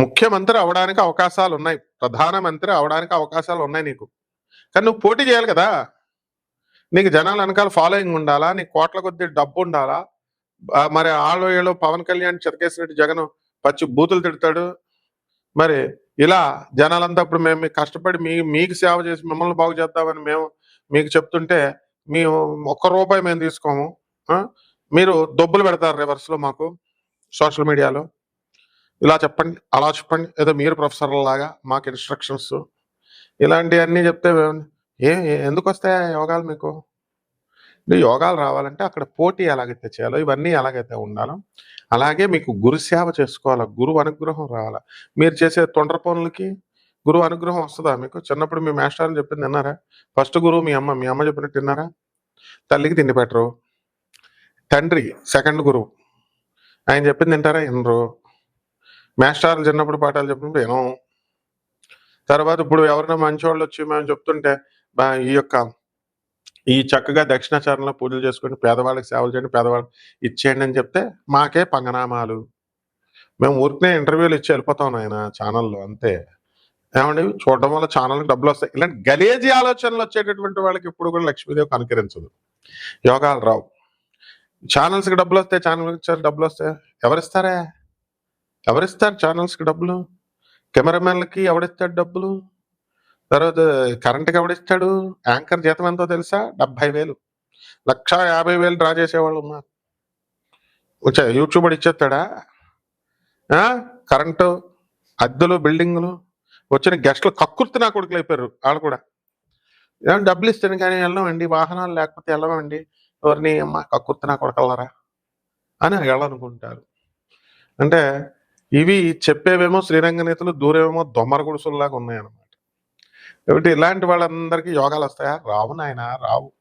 ముఖ్యమంత్రి అవడానికి అవకాశాలు ఉన్నాయి ప్రధానమంత్రి అవడానికి అవకాశాలు ఉన్నాయి నీకు. కానీ నువ్వు పోటీ చేయాలి కదా. నీకు జనాల వెనకాల ఫాలోయింగ్ ఉండాలా? నీకు కోట్ల కొద్ది డబ్బు ఉండాలా? మరి ఆళ్ళు ఏళ్ళు పవన్ కళ్యాణ్ చిరకేశ్వరెడ్డి జగన్ పచ్చి బూతులు తిడతాడు. మరి ఇలా జనాలంతా ఇప్పుడు మేము కష్టపడి మీ మీకు సేవ చేసి మిమ్మల్ని బాగు చేద్దామని మేము మీకు చెప్తుంటే మేము ఒక్క రూపాయి మేము తీసుకోము. మీరు దొబ్బులు పెడతారు రివర్స్లో మాకు సోషల్ మీడియాలో. ఇలా చెప్పండి అలా చెప్పండి. ఏదో మీరు ప్రొఫెసర్ లాగా మాకు ఇన్స్ట్రక్షన్స్ ఇలాంటివన్నీ చెప్తే ఏ ఎందుకు వస్తాయా యోగాలు మీకు? యోగాలు రావాలంటే అక్కడ పోటీ ఎలాగైతే చేయాలో ఇవన్నీ ఎలాగైతే ఉండాలో అలాగే మీకు గురు సేవ చేసుకోవాలా గురువు అనుగ్రహం రావాలా. మీరు చేసే తొండ్ర పనులకి గురువు అనుగ్రహం వస్తుందా మీకు? చిన్నప్పుడు మీ మాస్టర్ని చెప్పింది విన్నారా? ఫస్ట్ గురువు మీ అమ్మ మీ అమ్మ చెప్పినట్టు విన్నారా? తల్లికి తిండి పెట్టరు. తండ్రి సెకండ్ గురువు. ఆయన చెప్పింది తింటారా వినరు. మేస్టార్లు చిన్నప్పుడు పాఠాలు చెప్పినప్పుడు వినం తర్వాత ఇప్పుడు ఎవరైనా మంచివాళ్ళు వచ్చి మేము చెప్తుంటే ఈ యొక్క ఈ చక్కగా దక్షిణాచారంలో పూజలు చేసుకుని పేదవాళ్ళకి సేవలు చేయండి పేదవాళ్ళకి ఇచ్చేయండి అని చెప్తే మాకే పంగనామాలు. మేము ఊరికనే ఇంటర్వ్యూలు ఇచ్చి వెళ్ళిపోతాం ఆయన ఛానల్లో అంతే. ఏమండి? చూడడం వల్ల ఛానల్కి డబ్బులు వస్తాయి. ఇలాంటి గలేజీ ఆలోచనలు వచ్చేటటువంటి వాళ్ళకి ఇప్పుడు కూడా లక్ష్మీదేవి కనుకరించదు. యోగాలు రావు. ఛానల్స్కి డబ్బులు వస్తాయి ఛానల్కి డబ్బులు వస్తాయి. ఎవరిస్తారా? ఎవరిస్తారు ఛానల్స్కి డబ్బులు? కెమెరామెన్లకి ఎవడిస్తాడు డబ్బులు? తర్వాత కరెంట్కి ఎవడిస్తాడు? యాంకర్ జీతం ఎంతో తెలుసా? డెబ్బై వేలు. లక్ష యాభై వేలు డ్రా చేసేవాళ్ళు ఉన్నారు. వచ్చా యూట్యూబ్ ఇచ్చేస్తాడా? కరెంటు అద్దెలు బిల్డింగులు. వచ్చిన గెస్ట్లు కక్కుర్తి నా కొడుకులు అయిపోయారు వాళ్ళు కూడా. డబ్బులు ఇస్తాను కానీ వెళ్ళమండి వాహనాలు లేకపోతే వెళ్ళమండి ఎవరిని అమ్మ కక్కుర్తి నా కొడకల్లారా అని వెళ్ళనుకుంటారు అంటే ఇవి చెప్పేవేమో శ్రీరంగ నేతలు దూరేమో దొమ్మర గుడుసుల్లాగా ఉన్నాయన్నమాట. కాబట్టి ఇలాంటి వాళ్ళందరికీ యోగాలు వస్తాయా? రావు నాయన రావు.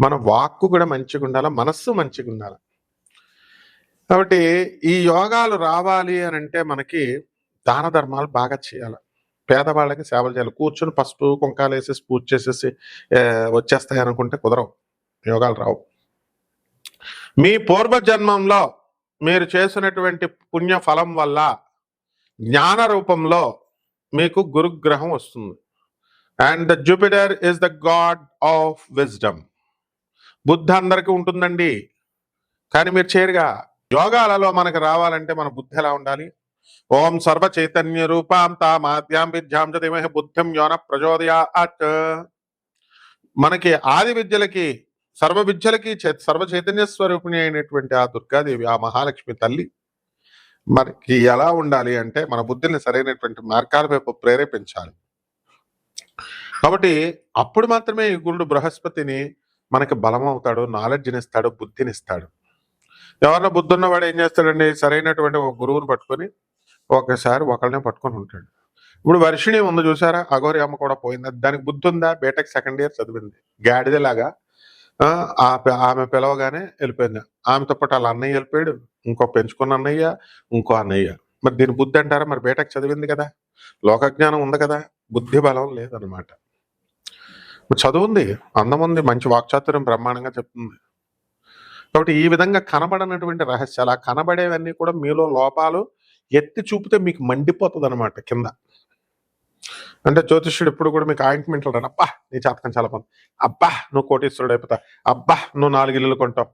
మన వాక్కు కూడా మంచిగా ఉండాలి? మనస్సు మంచిగా ఉండాలి? కాబట్టి ఈ యోగాలు రావాలి అని అంటే మనకి దాన ధర్మాలు బాగా చేయాలి. పేదవాళ్ళకి సేవలు చేయాలి. కూర్చొని పసుపు కుంకాలు వేసేసి పూజ చేసేసి వచ్చేస్తాయి అనుకుంటే కుదరవు. యోగాలు రావు. మీ పూర్వజన్మంలో మీరు చేసినటువంటి పుణ్య ఫలం వల్ల జ్ఞాన రూపంలో మీకు గురుగ్రహం వస్తుంది. And the Jupiter is the god of wisdom బుద్ధి అందరికీ ఉంటుందండి. కానీ మీరు చేరుగా యోగాలలో మనకు రావాలంటే మన బుద్ధి ఎలా ఉండాలి? ఓం సర్వ చైతన్య రూపాం తామాద్యాం విద్యాం చ ధీమహి బుద్ధిం యోన ప్రచోదయాత్. మనకి ఆది విద్యలకి సర్వ విద్యలకి సర్వ చైతన్య స్వరూపిణి అయినటువంటి ఆ దుర్గాదేవి ఆ మహాలక్ష్మి తల్లి మనకి ఎలా ఉండాలి అంటే మన బుద్ధిని సరైనటువంటి మార్గాల వైపు ప్రేరేపించాలి. కాబట్టి అప్పుడు మాత్రమే ఈ గురుడు బృహస్పతిని మనకి బలం అవుతాడు నాలెడ్జ్ని ఇస్తాడు బుద్ధిని ఇస్తాడు ఎవరన్నా బుద్ధి ఉన్నవాడు ఏం చేస్తాడండి? సరైనటువంటి ఒక గురువుని పట్టుకొని ఒకసారి ఒకళ్ళనే పట్టుకొని ఉంటాడు. ఇప్పుడు వర్షిణి ఉంది చూసారా? అఘోరి అమ్మ కూడా పోయింది? దానికి బుద్ధి ఉందా బీటెక్ సెకండ్ ఇయర్ చదివింది. గాడిదలాగా ఆమె పిలవగానే వెళ్ళిపోయింది. ఆమెతో పాటు వాళ్ళ అన్నయ్య వెళ్ళిపోయాడు. ఇంకో పెంచుకున్న అన్నయ్య ఇంకో అన్నయ్య. మరి దీని బుద్ధి అంటారా? మరి బేటకు చదివింది కదా. లోకజ్ఞానం ఉంది కదా. బుద్ధి బలం లేదనమాట చదువుంది అందం ఉంది. మంచి వాక్చాతుర్యం బ్రహ్మాండంగా చెప్తుంది. కాబట్టి ఈ విధంగా కనబడనటువంటి రహస్యాలు ఆ కనబడేవన్నీ కూడా మీలో లోపాలు ఎత్తి చూపితే మీకు మండిపోతుంది అనమాట కింద. అంటే జ్యోతిష్యుడు ఎప్పుడు కూడా మీకు ఆయింట్మెంట్లు రాడు అబ్బా నీ జాతకం చాలా బాగుంది. అబ్బా నువ్వు కోటీశ్వరుడు అయిపోతావు. అబ్బా నువ్వు నాలుగు ఇల్లులు కొంటావు.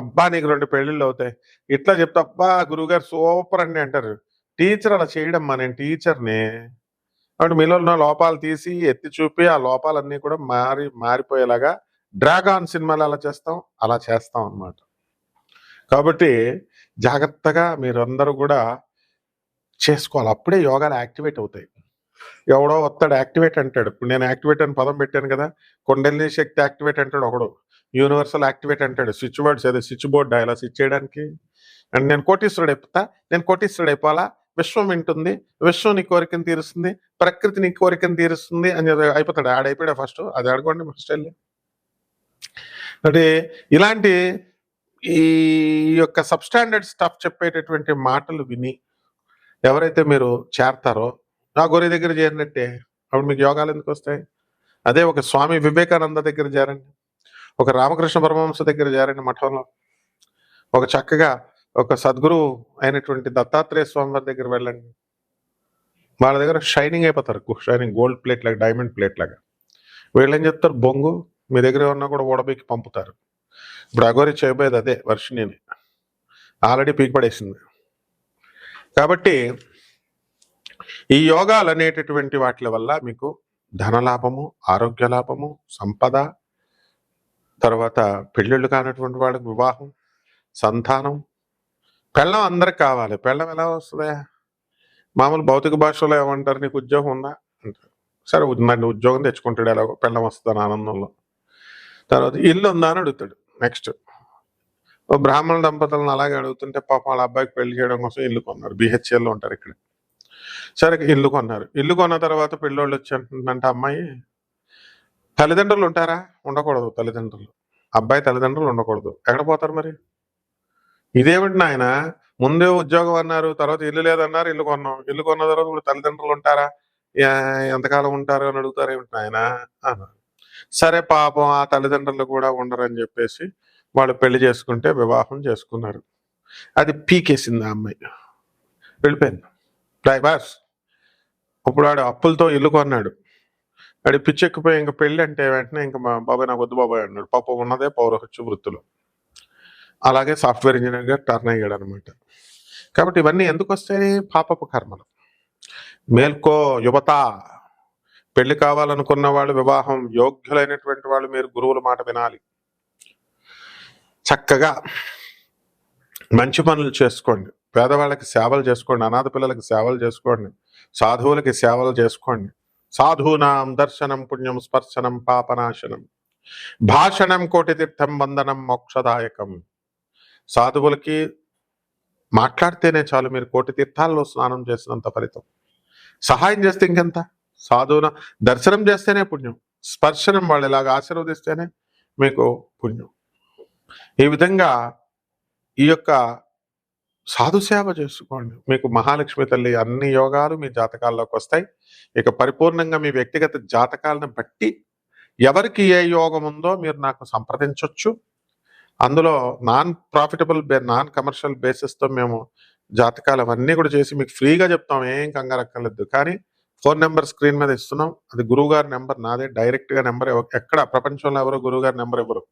అబ్బా నీకు రెండు పెళ్ళిళ్ళు అవుతాయి. ఇట్లా చెప్తా అబ్బా గురువుగారు సూపర్ అండి అంటారు. టీచర్ అలా చేయడం మా నేను టీచర్ని. కాబట్టి మీలో ఉన్న లోపాలు తీసి ఎత్తి చూపి ఆ లోపాలన్నీ కూడా మారి మారిపోయేలాగా డ్రాగాన్ సినిమాలు అలా చేస్తాం అలా చేస్తాం అన్నమాట. కాబట్టి జాగ్రత్తగా మీరందరూ కూడా చేసుకోవాలి. అప్పుడే యోగాలు యాక్టివేట్ అవుతాయి. ఎవడో వస్తాడు యాక్టివేట్ అంటాడు. ఇప్పుడు నేను యాక్టివేట్ అని పదం పెట్టాను కదా కొండలిని శక్తి యాక్టివేట్ అంటాడు ఒకడు. యూనివర్సల్ యాక్టివేట్ అంటాడు. స్విచ్ బోర్డ్స్ అదే స్విచ్ బోర్డ్ ఇలా స్విచ్ చేయడానికి అండ్ నేను కోటీశ్వరుడు అయిపోతా నేను కోటీశ్వరుడు అయిపోవాలా? విశ్వం వింటుంది విశ్వం నీ కోరికను తీరుస్తుంది ప్రకృతి నీ కోరికను తీరుస్తుంది అని చెప్పి అయిపోతాడు. ఆడైపోయాడు ఫస్ట్. అది అడగండి ఫస్ట్ వెళ్ళి అంటే ఇలాంటి ఈ యొక్క సబ్స్టాండర్డ్ స్టఫ్ చెప్పేటటువంటి మాటలు విని ఎవరైతే మీరు చేరతారో నా గొర్రె దగ్గర చేరినట్టే అప్పుడు మీకు యోగాలు ఎందుకు వస్తాయి? అదే ఒక స్వామి వివేకానంద దగ్గర చేరండి. ఒక రామకృష్ణ పరమహంస దగ్గర చేరండి మఠంలో. ఒక చక్కగా ఒక సద్గురు అయినటువంటి దత్తాత్రేయ స్వామి వారి దగ్గర వెళ్ళండి. వాళ్ళ దగ్గర షైనింగ్ అయిపోతారు. షైనింగ్ గోల్డ్ ప్లేట్ లాగా డైమండ్ ప్లేట్ లాగా. వీళ్ళు ఏం చెప్తారు బొంగు. మీ దగ్గర ఉన్నా కూడా ఓడబీకి పంపుతారు. ఇప్పుడు అగోరి చేయబోయేది అదే వర్షిణిని. ఆల్రెడీ పీక్ పడేసింది. కాబట్టి ఈ యోగాలు అనేటటువంటి వాటి వల్ల మీకు ధనలాభము ఆరోగ్య లాభము సంపద తర్వాత పెళ్ళిళ్ళు కానటువంటి వాళ్ళకి వివాహం సంతానం పెళ్ళం అందరికి కావాలి. పెళ్ళం ఎలా వస్తుంది? మామూలు భౌతిక భాషలో ఏమంటారు? నీకు ఉద్యోగం ఉందా? అంటారు. సరే ఉందండి ఉద్యోగం తెచ్చుకుంటాడు ఎలాగో పెళ్ళం వస్తుంది ఆనందంలో. తర్వాత ఇల్లు ఉందా అని అడుగుతాడు. నెక్స్ట్. బ్రాహ్మణ దంపతులను అలాగే అడుగుతుంటే పాపం వాళ్ళ అబ్బాయికి పెళ్ళి చేయడం కోసం ఇల్లు కొన్నారు. బిహెచ్ఎల్లో ఉంటారు ఇక్కడ. సరే ఇల్లు కొన్నారు ఇల్లు కొన్న తర్వాత పెళ్ళోళ్ళు వచ్చి అంటుందంటే అమ్మాయి తల్లిదండ్రులు ఉంటారా? ఉండకూడదు తల్లిదండ్రులు. అబ్బాయి తల్లిదండ్రులు ఉండకూడదు. ఎక్కడ పోతారు మరి? ఇదేమిటి నాయన ముందే ఉద్యోగం అన్నారు తర్వాత ఇల్లు లేదన్నారు ఇల్లు కొన్నాం. ఇల్లు కొన్న తర్వాత ఇప్పుడు తల్లిదండ్రులు ఉంటారా? ఎంతకాలం ఉంటారు అని అడుగుతారు ఏమిటి నాయన? అన్నారు. సరే పాపం ఆ తల్లిదండ్రులు కూడా ఉండరని చెప్పేసి వాళ్ళు పెళ్ళి చేసుకుంటే వివాహం చేసుకున్నారు. అది పీకేసింది ఆ అమ్మాయి. వెళ్ళిపోయింది. డైవర్స్ ఇప్పుడు వాడు అప్పులతో ఇల్లు కొన్నాడు. వాడి పిచ్చెక్కిపోయి ఇంకా పెళ్ళి అంటే వెంటనే ఇంకా మా బాబాయ్ నాకు వద్దు బాబాయ్ అన్నాడు. పాప ఉన్నదే పౌరహత్య వృత్తిలో. అలాగే సాఫ్ట్వేర్ ఇంజనీర్గా టర్న్ అయ్యాడు అనమాట కాబట్టి ఇవన్నీ ఎందుకు వస్తాయి? పాపపు కర్మలు. మేల్కో యువత పెళ్ళి కావాలనుకున్న వాళ్ళు వివాహం యోగ్యులైనటువంటి వాళ్ళు మీరు గురువుల మాట వినాలి. చక్కగా మంచి పనులు చేసుకోండి. పేదవాళ్ళకి సేవలు చేసుకోండి అనాథ పిల్లలకి సేవలు చేసుకోండి సాధువులకి సేవలు చేసుకోండి. సాధూనాం దర్శనం పుణ్యం స్పర్శనం పాపనాశనం. భాషణం కోటి తీర్థం వందనం మోక్షదాయకం. సాధువులకి మాట్లాడితేనే చాలు మీరు కోటి తీర్థాల్లో స్నానం చేసినంత ఫలితం. సహాయం చేస్తే ఇంకెంత? సాధువున దర్శనం చేస్తేనే పుణ్యం స్పర్శనం వాళ్ళు ఇలాగ ఆశీర్వదిస్తేనే మీకు పుణ్యం. ఈ విధంగా ఈ యొక్క సాధు సేవ చేసుకోండి. మీకు మహాలక్ష్మి తల్లి అన్ని యోగాలు మీ జాతకాల్లోకి వస్తాయి. ఇక పరిపూర్ణంగా మీ వ్యక్తిగత జాతకాలను బట్టి ఎవరికి ఏ యోగం ఉందో మీరు నాకు సంప్రదించవచ్చు అందులో నాన్ ప్రాఫిటబుల్ బే నాన్ కమర్షియల్ బేసిస్తో మేము జాతకాలు అవన్నీ కూడా చేసి మీకు ఫ్రీగా చెప్తాం. ఏం కంగారు అక్కర్లేదు. కానీ ఫోన్ నెంబర్ స్క్రీన్ మీద ఇస్తున్నాం. అది గురువుగారి నెంబర్ నాదే. డైరెక్ట్గా నెంబర్ ఎక్కడ? ప్రపంచంలో ఎవరో గురువుగారి నెంబర్ ఇవ్వరు.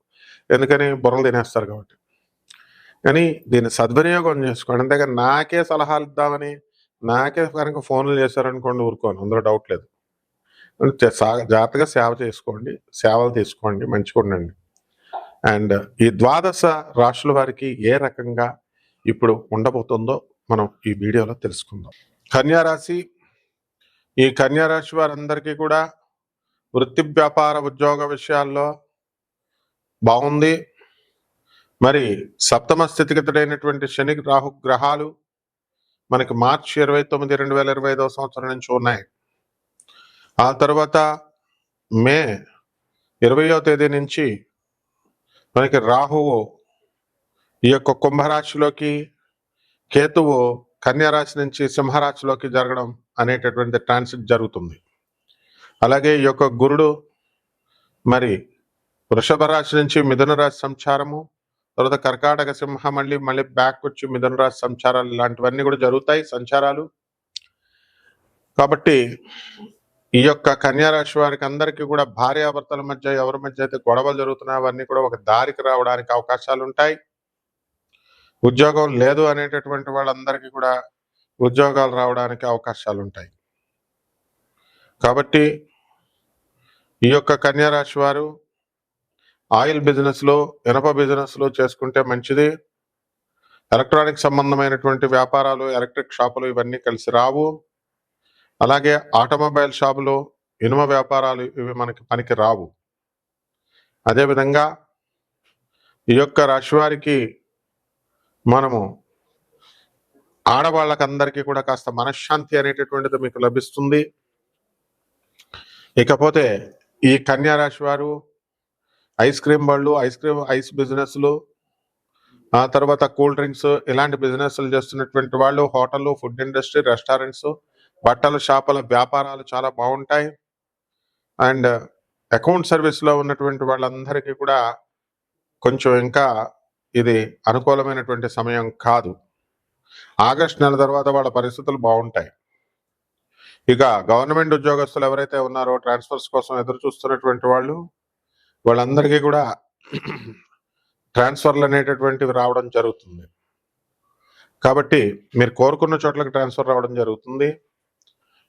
ఎందుకని? బుర్రలు తినేస్తారు కాబట్టి. కానీ దీన్ని సద్వినియోగం చేసుకోండి అంతేగాని నాకే సలహాలు ఇద్దామని నాకే కనుక ఫోన్లు చేశారనుకోండి ఊరుకోను అందులో డౌట్ లేదు. జాగ్రత్తగా సేవ చేసుకోండి సేవలు తీసుకోండి మంచిగా ఉండండి. అండ్ ఈ ద్వాదశ రాశుల వారికి ఏ రకంగా ఇప్పుడు ఉండబోతుందో మనం ఈ వీడియోలో తెలుసుకుందాం. కన్యారాశి ఈ కన్యారాశి వారందరికీ కూడా వృత్తి వ్యాపార ఉద్యోగ విషయాల్లో బాగుంది మరి సప్తమ స్థితిగతుడైనటువంటి శని రాహు గ్రహాలు మనకి మార్చి ఇరవై తొమ్మిది రెండు వేల ఇరవై ఐదవ సంవత్సరం నుంచి ఉన్నాయి. ఆ తర్వాత మే ఇరవయో తేదీ నుంచి మనకి రాహువు ఈ యొక్క కుంభరాశిలోకి కేతువు కన్యారాశి నుంచి సింహరాశిలోకి జరగడం అనేటటువంటి ట్రాన్సిట్ జరుగుతుంది. అలాగే ఈ యొక్క గురుడు మరి వృషభ రాశి నుంచి మిథున రాశి సంచారము తర్వాత కర్కాటక సింహ మళ్ళీ మళ్ళీ బ్యాక్ వచ్చి మిథున రాశి సంచారాలు ఇలాంటివన్నీ కూడా జరుగుతాయి సంచారాలు. కాబట్టి ఈ యొక్క కన్యారాశి వారికి అందరికీ కూడా భార్యాభర్తల మధ్య ఎవరి మధ్య అయితే గొడవలు జరుగుతున్నాయి అవన్నీ కూడా ఒక దారికి రావడానికి అవకాశాలు ఉంటాయి. ఉద్యోగం లేదు అనేటటువంటి వాళ్ళందరికీ కూడా ఉద్యోగాలు రావడానికి అవకాశాలు ఉంటాయి. కాబట్టి ఈ యొక్క కన్యా రాశి వారు ఆయిల్ బిజినెస్లో ఇనప బిజినెస్లో చేసుకుంటే మంచిది. ఎలక్ట్రానిక్ సంబంధమైనటువంటి వ్యాపారాలు ఎలక్ట్రిక్ షాపులు ఇవన్నీ కలిసి రావు. అలాగే ఆటోమొబైల్ షాపులు ఇనుమ వ్యాపారాలు ఇవి మనకి పనికి రావు. అదేవిధంగా ఈ యొక్క రాశి వారికి మనము ఆడవాళ్ళకందరికీ కూడా కాస్త మనశ్శాంతి అనేటటువంటిది మీకు లభిస్తుంది. ఇకపోతే ఈ కన్యా రాశి వారు ఐస్ క్రీమ్ వాళ్ళు ఐస్ క్రీమ్ ఐస్ బిజినెస్లు ఆ తర్వాత కూల్ డ్రింక్స్ ఇలాంటి బిజినెస్లు చేస్తున్నటువంటి వాళ్ళు హోటళ్ళు ఫుడ్ ఇండస్ట్రీ రెస్టారెంట్స్ బట్టల షాపుల వ్యాపారాలు చాలా బాగుంటాయి. అండ్ అకౌంట్ సర్వీస్లో ఉన్నటువంటి వాళ్ళందరికీ కూడా కొంచెం ఇంకా ఇది అనుకూలమైనటువంటి సమయం కాదు. ఆగస్ట్ నెల తర్వాత వాళ్ళ పరిస్థితులు బాగుంటాయి. ఇక గవర్నమెంట్ ఉద్యోగస్తులు ఎవరైతే ఉన్నారో ట్రాన్స్ఫర్స్ కోసం ఎదురు చూస్తున్నటువంటి వాళ్ళు వాళ్ళందరికీ కూడా ట్రాన్స్ఫర్లు అనేటటువంటివి రావడం జరుగుతుంది. కాబట్టి మీరు కోరుకున్న చోట్లకి ట్రాన్స్ఫర్ రావడం జరుగుతుంది.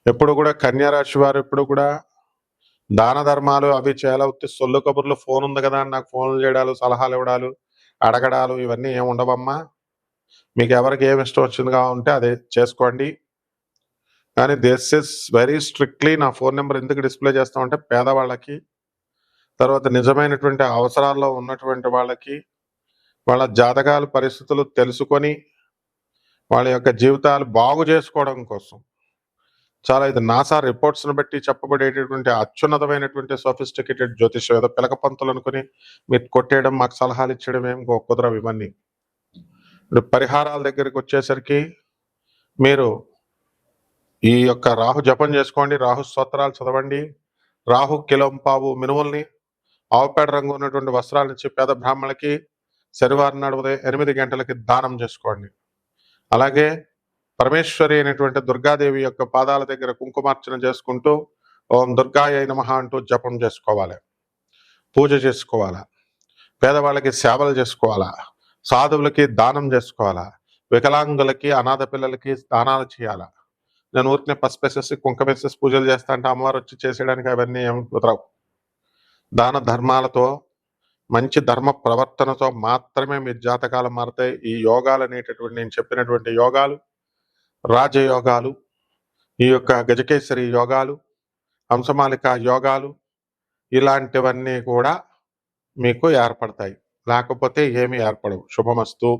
ఎప్పుడు కూడా కన్యారాశి వారు ఎప్పుడు కూడా దాన ధర్మాలు అవి చాలా సొల్లు కబుర్లు ఫోన్ ఉంది కదా అని నాకు ఫోన్లు చేయడాలు సలహాలు ఇవ్వడాలు అడగడాలు ఇవన్నీ ఏమి ఉండవమ్మా? మీకు ఎవరికి ఏమి ఇష్టం వచ్చిందిగా ఉంటే అదే చేసుకోండి. కానీ దిస్ ఇస్ వెరీ స్ట్రిక్ట్లీ నా ఫోన్ నెంబర్ ఎందుకు డిస్ప్లే చేస్తామంటే పేదవాళ్ళకి తర్వాత నిజమైనటువంటి అవసరాల్లో ఉన్నటువంటి వాళ్ళకి వాళ్ళ జాతకాలు పరిస్థితులు తెలుసుకొని వాళ్ళ యొక్క జీవితాలు బాగు చేసుకోవడం కోసం. చాలా ఇది నాసా రిపోర్ట్స్ని బట్టి చెప్పబడేటటువంటి అత్యున్నతమైనటువంటి సోఫిస్టికేటెడ్ జ్యోతిషం ఏదో పిలక పంతులు అనుకుని మీరు కొట్టేయడం మాకు సలహాలు ఇచ్చడం ఏం కుదరవు ఇవన్నీ. ఇప్పుడు పరిహారాల దగ్గరికి వచ్చేసరికి మీరు ఈ యొక్క రాహు జపం చేసుకోండి రాహు స్తోత్రాలు చదవండి రాహు కిలంపావు మినుముల్ని ఆవుపేడ రంగు ఉన్నటువంటి వస్త్రాలు ఇచ్చి పేద బ్రాహ్మణులకి శనివారం నాడు ఉదయం ఎనిమిది గంటలకి దానం చేసుకోండి. అలాగే పరమేశ్వరి అయినటువంటి దుర్గాదేవి యొక్క పాదాల దగ్గర కుంకుమార్చన చేసుకుంటూ ఓం దుర్గాయ నమః అంటూ జపం చేసుకోవాలి. పూజ చేసుకోవాలా? పేదవాళ్ళకి సేవలు చేసుకోవాలా? సాధువులకి దానం చేసుకోవాలా? వికలాంగులకి అనాథ పిల్లలకి దానాలు చేయాలా? నేను ఊరికి పసుపేసేసి కుంకమేసేసి పూజలు చేస్తా అంటే అమ్మవారు వచ్చి చేసేయడానికి అవన్నీ ఏమి కుదరవు. దాన ధర్మాలతో మంచి ధర్మ ప్రవర్తనతో మాత్రమే మీ జాతకాలు మారుతాయి ఈ యోగాలు అనేటటువంటి నేను చెప్పినటువంటి యోగాలు రాజయోగాలు ఈ యొక్క గజకేశ్వరి యోగాలు హంసమాలిక యోగాలు ఇలాంటివన్నీ కూడా మీకు ఏర్పడతాయి. లేకపోతే ఏమీ ఏర్పడవు. శుభమస్తు.